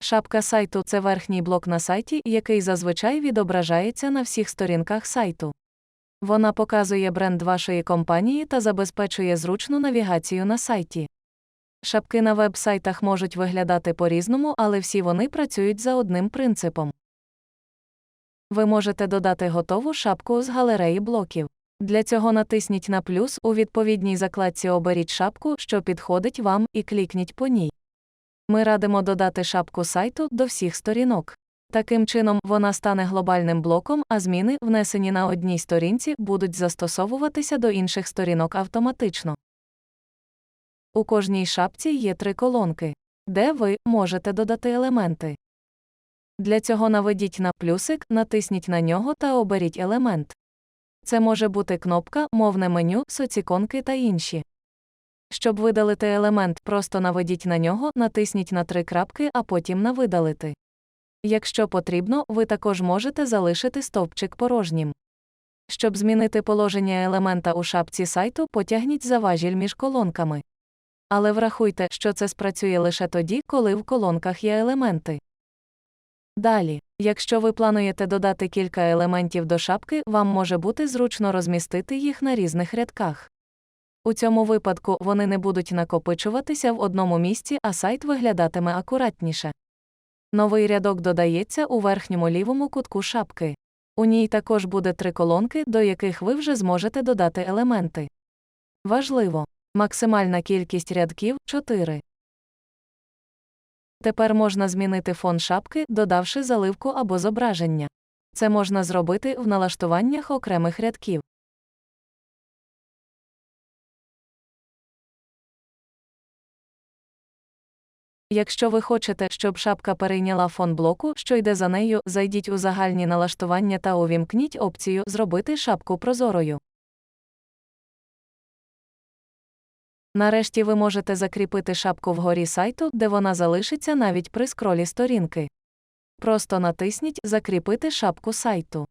Шапка сайту це верхній блок на сайті, який зазвичай відображається на всіх сторінках сайту. Вона показує бренд вашої компанії та забезпечує зручну навігацію на сайті. Шапки на веб-сайтах можуть виглядати по-різному, але всі вони працюють за одним принципом. Ви можете додати готову шапку з галереї блоків. Для цього натисніть на плюс у відповідній закладці оберіть шапку, що підходить вам, і клікніть по ній. Ми радимо додати шапку сайту до всіх сторінок. Таким чином, вона стане глобальним блоком, а зміни, внесені на одній сторінці, будуть застосовуватися до інших сторінок автоматично. У кожній шапці є три колонки, де ви можете додати елементи. Для цього наведіть на плюсик, натисніть на нього та оберіть елемент. Це може бути кнопка, мовне меню, соціконки та інші. Щоб видалити елемент, просто наведіть на нього, натисніть на три крапки, а потім на видалити. Якщо потрібно, ви також можете залишити стовпчик порожнім. Щоб змінити положення елемента у шапці сайту, потягніть за важіль між колонками. Але врахуйте, що це спрацює лише тоді, коли в колонках є елементи. Далі, якщо ви плануєте додати кілька елементів до шапки, вам може бути зручно розмістити їх на різних рядках. У цьому випадку вони не будуть накопичуватися в одному місці, а сайт виглядатиме акуратніше. Новий рядок додається у верхньому лівому кутку шапки. У ній також буде три колонки, до яких ви вже зможете додати елементи. Важливо. Максимальна кількість рядків 4. Тепер можна змінити фон шапки, додавши заливку або зображення. Це можна зробити в налаштуваннях окремих рядків. Якщо ви хочете, щоб шапка перейняла фон блоку, що йде за нею, зайдіть у загальні налаштування та увімкніть опцію Зробити шапку прозорою. Нарешті ви можете закріпити шапку вгорі сайту, де вона залишиться навіть при скролі сторінки. Просто натисніть Закріпити шапку сайту.